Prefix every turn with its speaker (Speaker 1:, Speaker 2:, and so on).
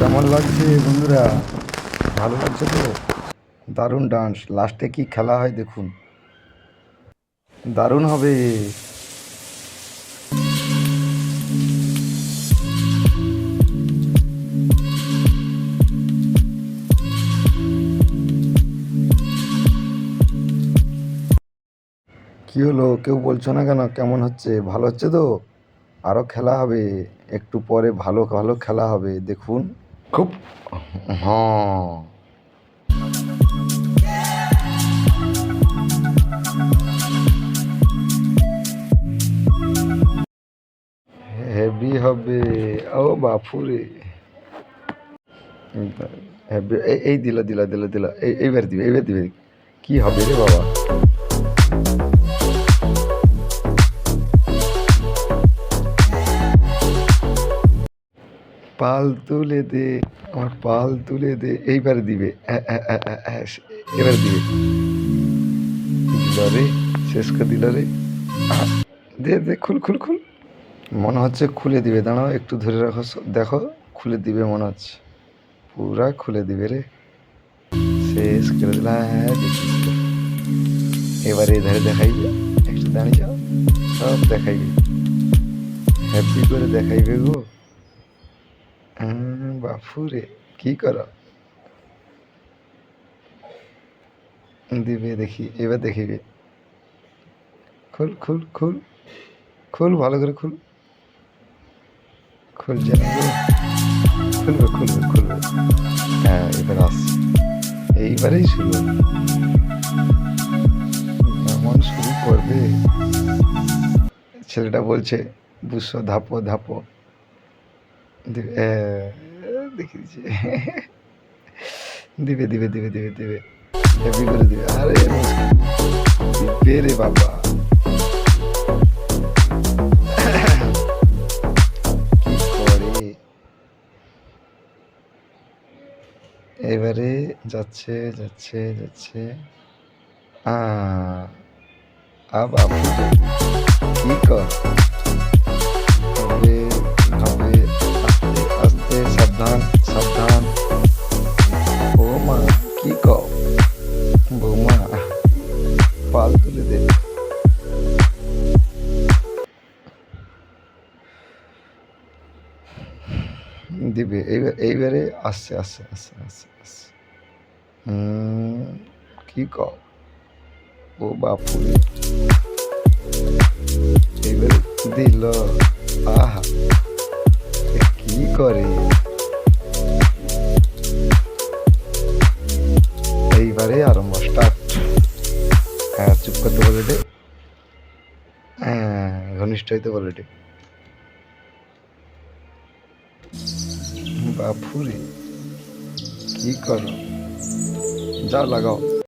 Speaker 1: কেমন লাগছে বন্ধুরা? ভালো লাগছে তো? দারুণ ডান্স লাস্টে কি খেলা হয় দেখুন। দারুণ হবে। কি হলো? কেউ বলছো না কেন? কেমন হচ্ছে? ভালো হচ্ছে তো? আরও খেলা হবে। একটু পরে ভালো ভালো খেলা হবে। দেখুন। খুব হ্যাঁ। হেভি হবে। ও বাপুরে। এই দিলা দিলা দিলা দিলা, এই, এইবার দিবে এইবার দিবে। কি হবে রে বাবা? পাল তুলে দে আমার পাল তুলে দে। এইবার দিবে। এবার দিবে। দিল রে শেষ করে দিল রে দে দে খুল খুল খুল। মনে হচ্ছে খুলে দিবে। দাঁড়াও একটু ধরে রাখো। দেখো খুলে দিবে মনে হচ্ছে। পুরা খুলে দিবে রে। শেষ করে দিল। হ্যাঁ দেখিস তো। এবারে এধারে দেখাইবে। একটু দাঁড়িয়ে যাও। সব দেখাইবে। হ্যাপি করে দেখাইবে গো। হ্যাঁ, বাপুরে, কি করো? দিবে দেখি, এবার দেখিবে খুল খুল খুল। খুল ভালো করে, খুল। গো। খুলবে খুলবে খুলবে হ্যাঁ এবার আসছে এইবারেই শুরু। এমন শুরু করবে। ছেলেটা বলছে বুঝছ ধাপো ধাপো। দেখি দিচ্ছে। দিবে দিবে দিবে দিবে দিবে। হেভি করে দিবে। আরে। দিবে রে বাবা। এবারে যাচ্ছে যাচ্ছে যাচ্ছে। আ আ বাবু কি কর? পাল তুলে দে। দিবে, এইবার, এইবারে আসছে আসছে আসছে আসছে আসছে। কি কও ও বাপুরে এইবারে দিল, আহা। কি করে? বলে হ্যাঁ ঘনিষ্ঠ হইতে দে বাপুরে কি করো? যা লাগাও।